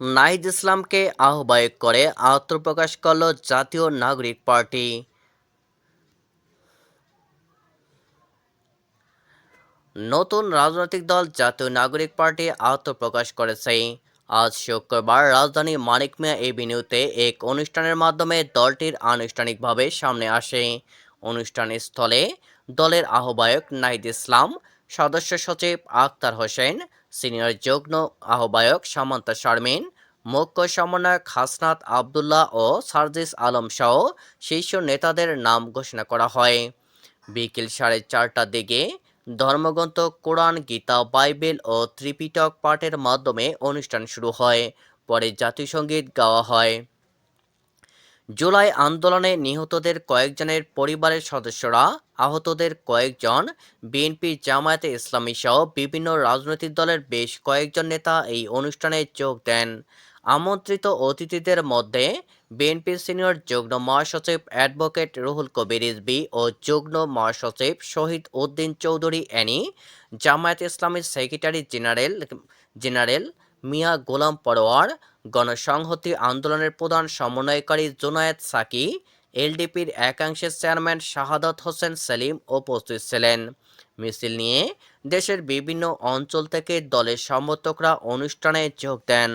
নাহিদ ইসলামকে আহ্বায়ক করে আত্মপ্রকাশ করল জাতীয় নাগরিক পার্টি। নতুন রাজনৈতিক দল জাতীয় নাগরিক পার্টি আত্মপ্রকাশ করেছে। আজ শুক্রবার রাজধানী মানিক মিয়া এভিনিউতে এক অনুষ্ঠানের মাধ্যমে দলটির আনুষ্ঠানিকভাবে সামনে আসে। অনুষ্ঠান স্থলে দলের আহ্বায়ক নাহিদ ইসলাম, সদস্য সচিব আখতার হোসেন সিনিয়র যুগ্ম আহ্বায়ক সামান্তা শারমিন, মুখ্য সমন্বয়ক হাসনাত আবদুল্লাহ ও সার্জিস আলম সহ শীর্ষ নেতাদের নাম ঘোষণা করা হয়। বিকেল সাড়ে চারটার দিকে ধর্মগ্রন্থ, কোরআন, গীতা, বাইবেল ও ত্রিপিটক পাঠের মাধ্যমে অনুষ্ঠান শুরু হয়, পরে জাতীয় সংগীত গাওয়া হয়। জুলাই আন্দোলনে নিহতদের কয়েকজনের পরিবারের সদস্যরা আহতদের কয়েকজন বিএনপি জামায়াতে ইসলামী সহ বিভিন্ন রাজনৈতিক দলের বেশ কয়েকজন নেতা এই অনুষ্ঠানে যোগ দেন। আমন্ত্রিত অতিথিদের মধ্যে বিএনপির সিনিয়র যুগ্ম মহাসচিব অ্যাডভোকেট রুহুল কবির রিজভী ও যুগ্ম মহাসচিব শহীদ উদ্দিন চৌধুরী অ্যানি, জামায়াত ইসলামীর secretary general general Mia Golam Parwar, গণসংহতি আন্দোলনের প্রধান সমন্বয়কারী জুনায়েদ সাকি এলডিপির একাংশের চেয়ারম্যান শাহাদত হোসেন সেলিম উপস্থিত ছিলেন। মিছিল নিয়ে দেশের বিভিন্ন অঞ্চল থেকে দলের সমর্থকরা অনুষ্ঠানে যোগ দেন।